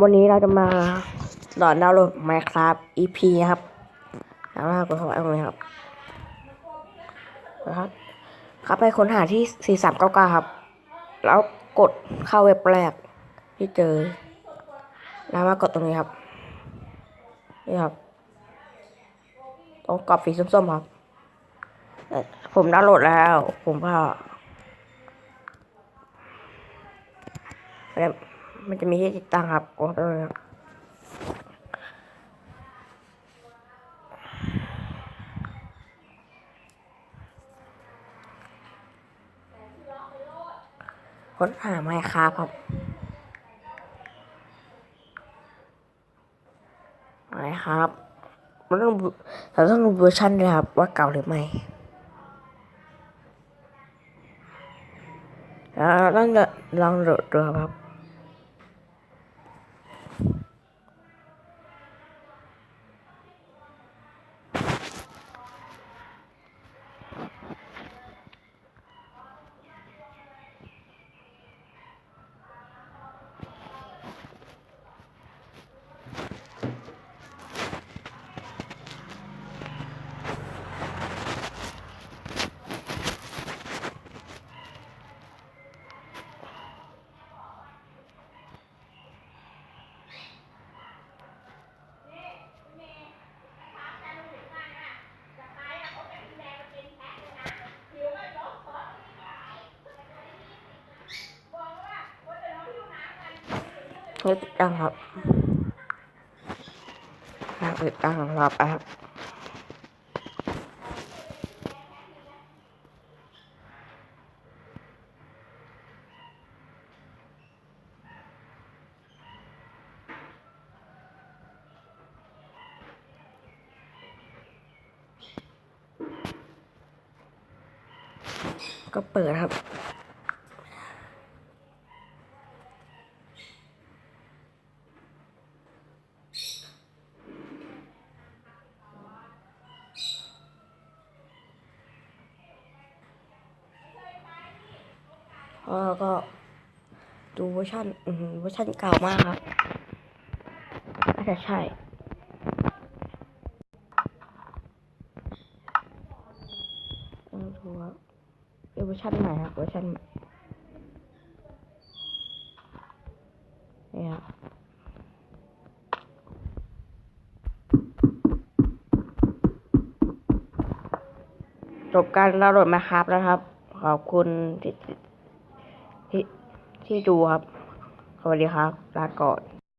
วันนี้เราจะมาสอนดาวน์โหลด Minecraft EP นะครับแล้วเรากดเข้าไปตรงนี้ครับนะครับเข้าไปค้นหาที่ 4399 ครับ แล้วกดเข้าเว็บแรกที่เจอ แล้วมากดตรงนี้ครับ นี่ครับ ตรงกรอบสีส้มๆครับ ผมดาวน์โหลดแล้ว ผมก็ มันจะมีที่ติดตั้งครับกดตรงนี้ครับค้นหาไมค์ครับครับไมค์ครับมันต้องดูเราต้องดูเวอร์ชันด้วยครับ ว่าเก่าหรือไม่แล้วต้องลองโหลดดูครับ นี่ติดตั้งครับครับติดตั้งรอบครับก็เปิดครับ แล้วก็ดูเวอร์ชันเวอร์ชันเก่ามากครับน่าจะใช่ต้งดูว่าเป็นเวอร์ชันใหม่ครับเวอร์ชันเนี่ยจบการดาวน์โหลดมาครับแล้วครับ ขอบคุณที่ ที่ที่ดูครับ สวัสดีครับ ลาก่อน